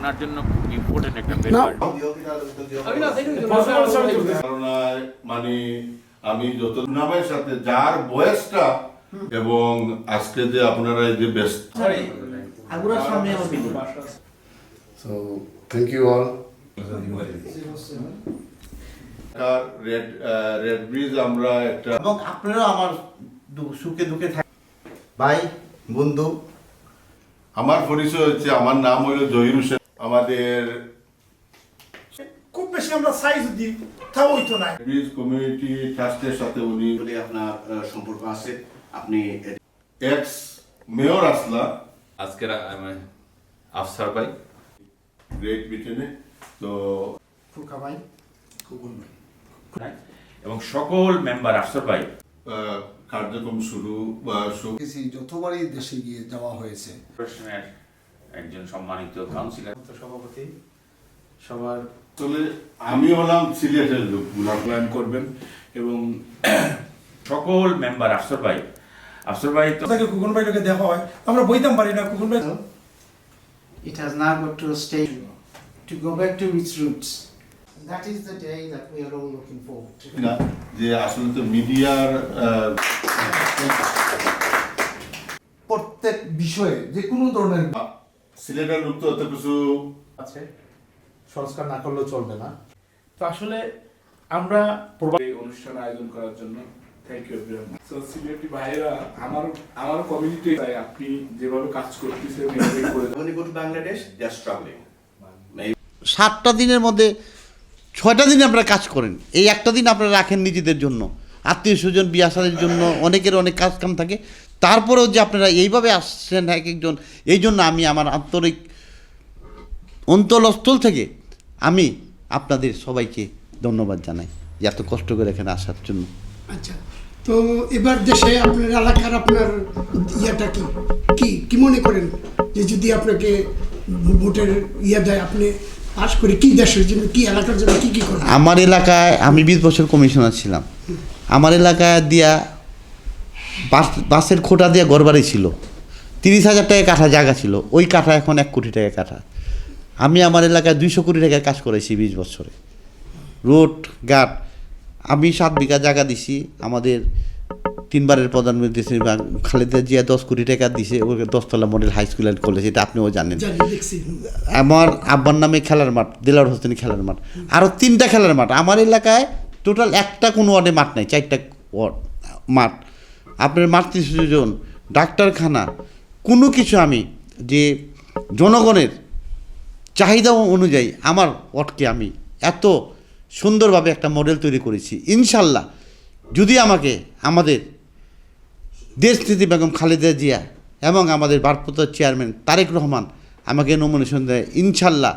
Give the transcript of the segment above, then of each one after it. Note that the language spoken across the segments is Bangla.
ওনার জন্য খুব ইম্পর্টেন্ট একটা ব্যাপার মানে আমি যত নামের সাথে যার বয়সটা এবং আজকে যে আপনারা এই যে ব্যস্ত thank you all. Red red bridge আমরা একটা এবং আপনারা আমার সুখে দুঃখে থাক ভাই বন্ধু আমার পরিচয় হচ্ছে আমার নাম হইল জহির হোসেন আমাদের খুব বেশি আমরা সাইজ দিই তাও হইতো না ব্রিজ কমিউনিটি ট্রাস্টের সাথে উনি বলে আপনার সম্পর্ক আছে। আপনি এক্স মেয়র আসলা। আজকের আফসার ভাই। গ্রেট ব্রিটেনে তো ফুলকা ভাই এবং সকল মেম্বার আফসার ভাই। আহ, কার্যক্রম শুরু বা যতবারই দেশে গিয়ে যাওয়া হয়েছে প্রশ্নের একজন সম্মানিত কাউন্সিলর সভাপতি সবার আসলে আমি হলাম সিলেটের লোক মূল্যায়ন করবেন এবং সকল মেম্বার আফসার ভাই আফসার ভাই তো তাকে কুকুন ভাইটাকে দেখা হয় আমরা বইতাম পারি না কুকুন ভাই It has now got to a stage to go back to its roots. That is the day that we are all looking forward to. না যে আসলে তো মিডিয়ার প্রত্যেক বিষয়ে যে কোনো ধরনের সিলেটের লোক তো অত কিছু আছে। সংস্কার না করলেও চলবে না। তো আসলে আমরা এই অনুষ্ঠান আয়োজন করার জন্য thank you everyone so Sylheti ভাইরা আমার আমার কমিউনিটি তাই আপনি যেভাবে কাজ করতেছেন এভাবেই করে Bangladesh, they are struggling. সাতটা দিনের মধ্যে ছয়টা দিন আপনারা কাজ করেন। এই একটা দিন আপনারা রাখেন নিজেদের জন্য। আত্মীয় স্বজন বিয়াসাদের জন্য অনেকের অনেক কাজ কাম থাকে। তারপরেও যে আপনারা এইভাবে আসছেন এক একজন এই জন্য আমি আমার আন্তরিক অন্তলস্থল থেকে আমি আপনাদের সবাইকে ধন্যবাদ জানাই যে এত কষ্ট করে এখানে আসার জন্য। আচ্ছা তো এবার দেশে আপনার এলাকার আপনার ইয়েটা কি? কি কি মনে করেন যে যদি আপনাকে ভোটের ইয়ে দেয় আপনি পাস করে কি দেশের জন্য কি এলাকার জন্য কি কি করেন আমার এলাকায় আমি বিশ বছর কমিশনার ছিলাম। আমার এলাকায় দিয়া বাস বাসের খোটা দিয়া ঘরবাড়ি ছিল। তিরিশ হাজার টাকা কাঠা জায়গা ছিল। ওই কাঠা এখন এক কোটি টাকা কাঠা। আমি আমার এলাকায় দুইশো কোটি টাকা কাজ করেছি বিশ বছরে। রোড ঘাট আমি সাত বিঘা জায়গা দিছি। আমাদের তিনবারের প্রধানমন্ত্রী শ্রী খালেদা জিয়া দশ কোটি টাকা দিছে। ওকে দশতলা model high school and college এটা আপনিও জানেন। জানি আমার আব্বার নামে খেলার মাঠ দিলার হোসেন খেলার মাঠ। আরও তিনটা খেলার মাঠ। আমার এলাকায় টোটাল একটা কোনো ওয়ার্ডে মাঠ নাই চারটা ওয়ার্ড মাঠ। আপনার মাতৃ সুজন ডাক্তারখানা, কোনো কিছু আমি যে জনগণের চাহিদা অনুযায়ী আমার ওয়ার্ডকে আমি এত সুন্দরভাবে একটা মডেল তৈরি করেছি। ইনশাল্লাহ যদি আমাকে আমাদের দেশনীতি বেগম খালেদা জিয়া এবং আমাদের ভারপ্রাপ্ত চেয়ারম্যান তারেক রহমান আমাকে নমিনেশন দেয়, ইনশাল্লাহ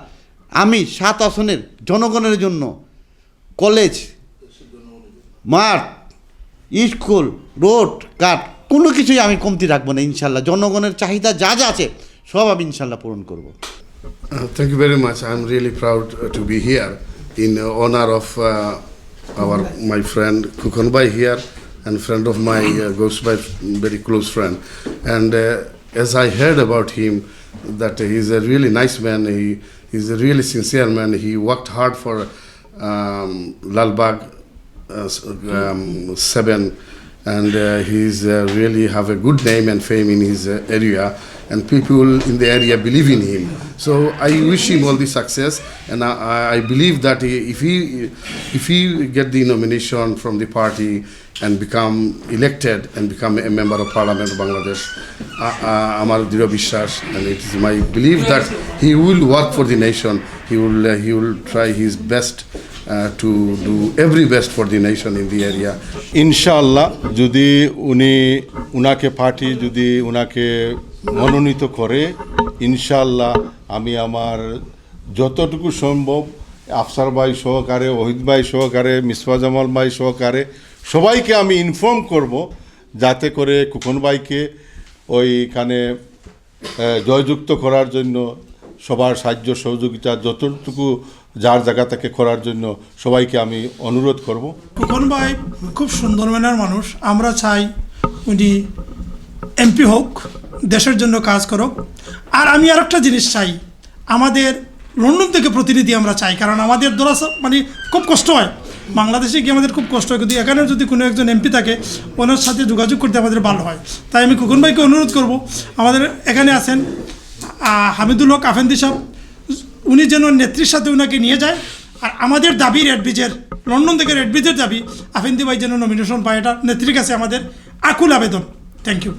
আমি সাত আসনের জনগণের জন্য কলেজ মাঠ স্কুল, রোড, কাঠ, কোনো কিছুই আমি কমতি রাখব না, ইনশাল্লাহ। জনগণের চাহিদা যা যা আছে, সব আমি ইনশাল্লাহ পূরণ করব। Thank you very much I am really proud to be here in honour of our my friend কুকন by here and friend of my goes by very close friend and as I heard about him that he is a really nice man he is a really sincere man he worked hard for Lalbagh um, seven, and uh, he's uh, really have a good name and fame in his uh, area, and people in the area believe in him. So I wish him all the success, and I, I- I believe that he- if he if he get the nomination from the party and become elected and become a member of Parliament of Bangladesh, আ- আ- আমার দৃঢ় বিশ্বাস and it is my belief that he will work for the nation. He will uh, he will try his best Uh, do every best for the nation in the area. ইনশাআল্লাহ যদি উনি উনাকে পার্টি যদি উনাকে মনোনীত করে ইনশাআল্লাহ আমি আমার যতটুকু সম্ভব আফসার ভাই সহকারে ওহিদ ভাই সহকারে মিসফা জামাল ভাই সহকারে সবাইকে আমি ইনফর্ম করব যাতে করে কুকন ভাইকে ওইখানে জয়যুক্ত করার জন্য সবার সাহায্য সহযোগিতা যতটুকু যার জায়গা থেকে করার জন্য সবাইকে আমি অনুরোধ করব। কুকুন ভাই খুব সুন্দর মানের মানুষ। আমরা চাই উনি এমপি হোক, দেশের জন্য কাজ করুক। আর আমি আর একটা জিনিস চাই, আমাদের লন্ডন থেকে প্রতিনিধি আমরা চাই, কারণ আমাদের দ্বারা মানে খুব কষ্ট হয়। বাংলাদেশে গিয়ে আমাদের খুব কষ্ট হয়, কিন্তু এখানে যদি কোনো একজন এমপি থাকে, ওনার সাথে যোগাযোগ করতে আমাদের ভালো হয়। তাই আমি খোকন ভাইকে অনুরোধ করব, আমাদের এখানে আছেন হামিদুল হক আফেন্দি সাহেব। উনি যেন নেত্রীর সাথে ওনাকে নিয়ে যায়। আর আমাদের দাবি রেড ব্রিজের লন্ডন থেকে রেড ব্রিজের দাবি আফিন্দি ভাই যেন নমিনেশন পায়, এটা নেত্রীর কাছে আমাদের আকুল আবেদন। Thank you